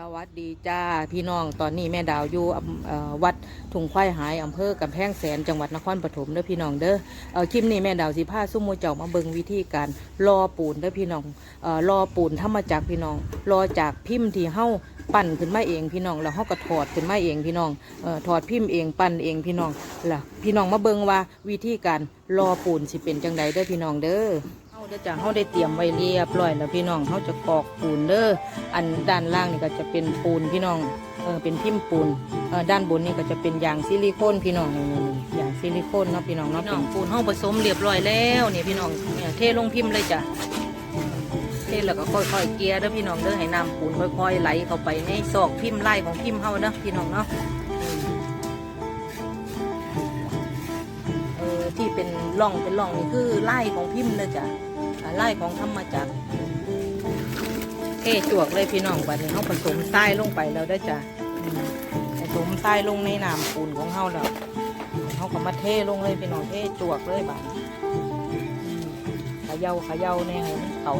สวัสดีจ้าพี่น้องตอนนี้แม่ดาวอยู่วัดถุงควายหายอำเภอกำแพงแสนจังหวัดนครปฐมเด้อพี่น้องเด้อเออคลิปนี้แม่ดาวสิพาซุ้มโมเจ้ามาเบิงวิธีการรอปูนเด้อพี่น้องเออรอปูนธรรมาจากพี่น้องรอจากพิมพ์ที่เฮ้า ปั้นขึ้นมาเองพี่น้องแล้วเฮาก็ถอดขึ้นมาเองพี่น้องเอ่อถอดพิมพ์เองปั้นเองพี่น้องล่ะพี่น้องมาเบิงว่าวิธีการรอปูนสิเป็นจังใดเด้อพี่น้องเด้อเฮาเด้จ้ะเฮาได้เตรียมไว้เรียบร้อยแล้วพี่น้องเฮาจะกอกปูนเด้ออันด้านล่างนี่ก็จะเป็นปูนพี่น้องเออเป็นพิมพ์ปูนเออด้านบนนี่ก็จะเป็นยางซิลิโคนพี่น้องนี่นี่นี่ยางซิลิโคนเนาะพี่น้องเนาะป็นปูนเฮาผสมเรียบร้อยแล้วนี่พี่น้องเนี่ยเทลงพิมพ์เลยจ้ะ ทแล้วก็ค่อยๆเกลี่ยเด้อพี่น้องเด้อให้น้ำปูนค่อยๆไหลเข้าไปในซอกพิมพ์ไล่ของพิมพ์เฮาเด้อพี่น้องเนาะเออที่เป็นร่องเป็นร่องนี่คือไล่ของพิมพ์เลยจ้ะไล่ของธรรมจักรเทจวกเลยพี่น้องบัดนี้เขาผสมทรายลงไปแล้วได้จ้ะอืมผสมทรายลงในน้ำปูนของเขาแล้วเขาก็มาเทลงเลยพี่น้องเทจวกเลยบัดเขย่าเขย่าแน่ให้มันเขา